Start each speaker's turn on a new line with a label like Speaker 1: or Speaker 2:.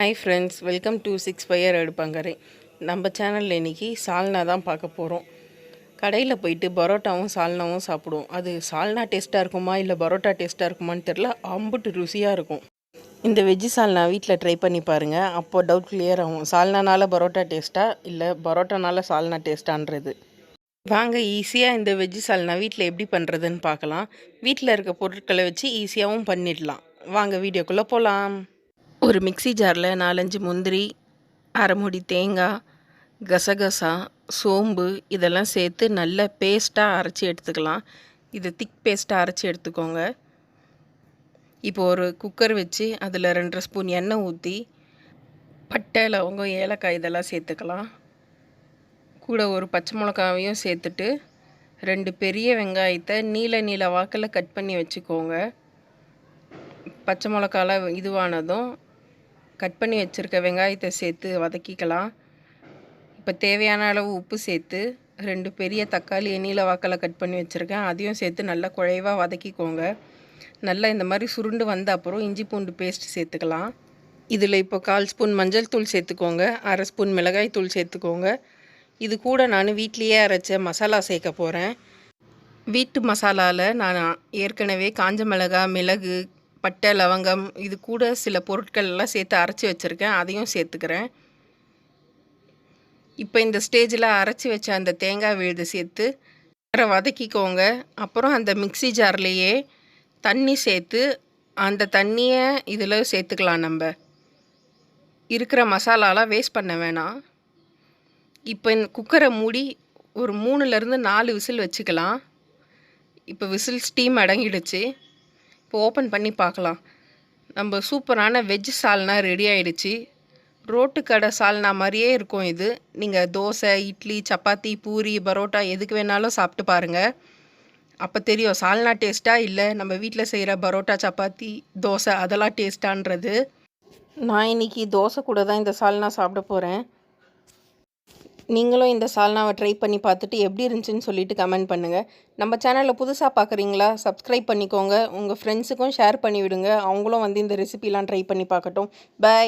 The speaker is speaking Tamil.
Speaker 1: Hi friends welcome to six fire அடுப்பங்கரை நம்ம சேனலில் இன்றைக்கி சால்னா தான் பார்க்க போகிறோம் கடையில் போயிட்டு பரோட்டாவும் சால்னாவும் சாப்பிடுவோம். அது சால்னா டேஸ்ட்டாக இருக்குமா இல்லை பரோட்டா டேஸ்ட்டாக இருக்குமான்னு தெரில அம்புட்டு ருசியாக இருக்கும். இந்த வெஜ்ஜி சால்னா வீட்டில் ட்ரை பண்ணி பாருங்கள் அப்போ டவுட் கிளியர் ஆகும். சால்னானால பரோட்டா டேஸ்ட்டாக இல்லை பரோட்டானால சால்னா டேஸ்ட்டான்றது வாங்க ஈஸியாக இந்த வெஜ்ஜி சால்னா வீட்டில் எப்படி பண்ணுறதுன்னு பார்க்கலாம். வீட்டில் இருக்க பொருட்களை வச்சு ஈஸியாகவும் பண்ணிடலாம். வாங்க வீடியோக்குள்ளே போகலாம் ஒரு மிக்ஸி ஜாரில் நாலஞ்சு முந்திரி அரைமுடி தேங்காய் கசகசா சோம்பு இதெல்லாம் சேர்த்து நல்ல பேஸ்ட்டாக அரைச்சி எடுத்துக்கலாம். இது திக் பேஸ்ட்டாக அரைச்சி எடுத்துக்கோங்க. இப்போ ஒரு குக்கர் வச்சு அதில் ரெண்டரை ஸ்பூன் எண்ணெய் ஊற்றி பட்டை லவங்கம் ஏலக்காய் இதெல்லாம் சேர்த்துக்கலாம். கூட ஒரு பச்சை மிளகாவையும் சேர்த்துட்டு ரெண்டு பெரிய வெங்காயத்தை நீல நீல வாக்கில் கட் பண்ணி வச்சுக்கோங்க. பச்சை மிளகாலாம் இதுவானதும் கட் பண்ணி வச்சுருக்க வெங்காயத்தை சேர்த்து வதக்கிக்கலாம். இப்போ தேவையான அளவு உப்பு சேர்த்து ரெண்டு பெரிய தக்காளி எண்ணெயில் வாக்கில் கட் பண்ணி வச்சுருக்கேன். அதையும் சேர்த்து நல்லா குழைவாக வதக்கிக்கோங்க. நல்லா இந்த மாதிரி சுருண்டு வந்த அப்புறம் இஞ்சி பூண்டு பேஸ்ட் சேர்த்துக்கலாம். இதில் இப்போ கால் ஸ்பூன் மஞ்சள் தூள் சேர்த்துக்கோங்க. அரை ஸ்பூன் மிளகாய் தூள் சேர்த்துக்கோங்க. இது கூட நான் வீட்லேயே அரைச்ச மசாலா சேர்க்க போகிறேன் வீட்டு மசாலாவில் நான் ஏற்கனவே காஞ்ச மிளகாய் மிளகு பட்டை லவங்கம் இது கூட சில பொருட்கள் எல்லாம் சேர்த்து அரைச்சி வச்சுருக்கேன். அதையும் சேர்த்துக்கிறேன். இப்போ இந்த ஸ்டேஜில் அரைச்சி வச்ச அந்த தேங்காய் விழுது சேர்த்து அரை வதக்கிக்கோங்க. அப்புறம் அந்த மிக்ஸி ஜார்லேயே தண்ணி சேர்த்து அந்த தண்ணியை இதில் சேர்த்துக்கலாம் நம்ம. இருக்கிற மசாலாலாம் வேஸ்ட் பண்ண வேணாம். இப்போ குக்கரை மூடி ஒரு மூணுலேருந்து நாலு விசில் வச்சுக்கலாம். இப்போ விசில் ஸ்டீம் அடங்கிடுச்சு. இப்போ ஓப்பன் பண்ணி பார்க்கலாம். நம்ம சூப்பரான வெஜ் சால்னா ரெடி ஆயிடுச்சு. ரோட்டு கடை சால்னா மாதிரியே இருக்கும் இது. நீங்கள் தோசை இட்லி சப்பாத்தி பூரி பரோட்டா எதுக்கு வேணாலும் சாப்பிட்டு பாருங்கள் அப்போ தெரியும் சால்னா டேஸ்ட்டாக இல்லை நம்ம வீட்டில் செய்கிற பரோட்டா சப்பாத்தி தோசை அதெல்லாம் டேஸ்ட்டான்றது நான் இன்றைக்கி தோசை கூட தான் இந்த சால்னா சாப்பிட போகிறேன் நீங்களும் இந்த சால்னாவை ட்ரை பண்ணி பார்த்துட்டு எப்படி இருந்துச்சுன்னு சொல்லிட்டு கமெண்ட் பண்ணுங்கள் நம்ம சேனலில் புதுசாக பார்க்குறீங்களா? சப்ஸ்கிரைப் பண்ணிக்கோங்க. உங்கள் ஃப்ரெண்ட்ஸுக்கும் ஷேர் பண்ணி விடுங்க அவங்களும் வந்து இந்த ரெசிபிலாம் ட்ரை பண்ணி பார்க்கட்டும். பை